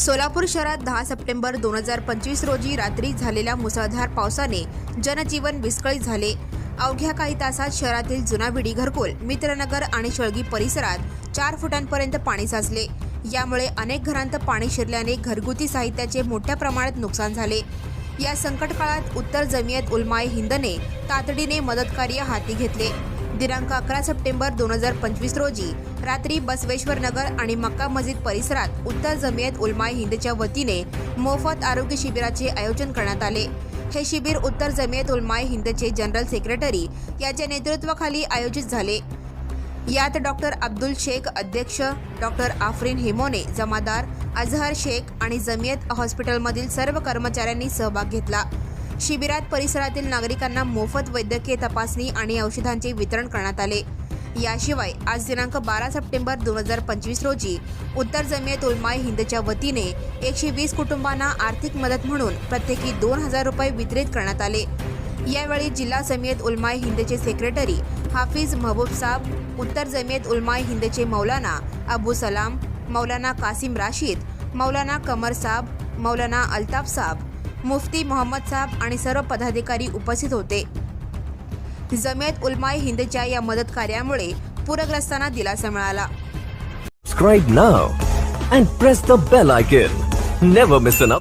सोलापूर शहरात दहा सप्टेंबर दोन हजार पंचवीस रोजी रात्री झालेल्या मुसळधार पावसाने जनजीवन विस्कळीत झाले. अवघ्या काही तासात शहरातील जुना विडी घरकुल मित्रनगर आणि शळगी परिसरात चार फुटांपर्यंत पाणी साचले. यामुळे अनेक घरांत पाणी शिरल्याने घरगुती साहित्याचे मोठ्या प्रमाणात नुकसान झाले. या संकट काळात उत्तर जमियत उलमाए हिंदने तातडीने मदतकार्य हाती घेतले. दिनांक अकरा सप्टेंबर दोन हजार पंचवीस रोजी रात्री बसवेश्वर नगर आणि मक्का मस्जिद परिसरात उत्तर जमियत उलमाय हिंदच्या वतीने मोफत आरोग्य शिबिराचे आयोजन करण्यात आले. हे शिबिर उत्तर जमियत उलमाय हिंदचे जनरल सेक्रेटरी याच्या नेतृत्वाखाली आयोजित झाले. यात डॉक्टर अब्दुल शेख अध्यक्ष डॉक्टर आफरीन हेमोने जमादार अझहर शेख आणि जमियत हॉस्पिटलमधील सर्व कर्मचाऱ्यांनी सहभाग घेतला. शिबिरात परिसरातील नागरिकांना मोफत वैद्यकीय तपासणी आणि औषधांचे वितरण करण्यात आले. याशिवाय आज दिनांक बारा सप्टेंबर दोन हजार पंचवीस रोजी उत्तर जमियत उलमाय हिंदच्या वतीने एकशे वीस कुटुंबांना आर्थिक मदत म्हणून प्रत्येकी दोन हजार रुपये वितरित करण्यात आले. यावेळी जिल्हा जमियत उलमाय हिंदचे सेक्रेटरी हाफिज महबूब साब उत्तर जमियत उलमाय हिंदचे मौलाना अबू सलाम मौलाना कासिम राशीद मौलाना कमर साब मौलाना अल्ताफ साब मुफ्ती मोहम्मद साहब आणि सर्व पदाधिकारी उपस्थित होते जमियत उलमाय हिंदच्या या मदत कार्यामुळे पूरग्रस्तांना दिलासा मिळाला Subscribe now and press the bell icon. Never miss an.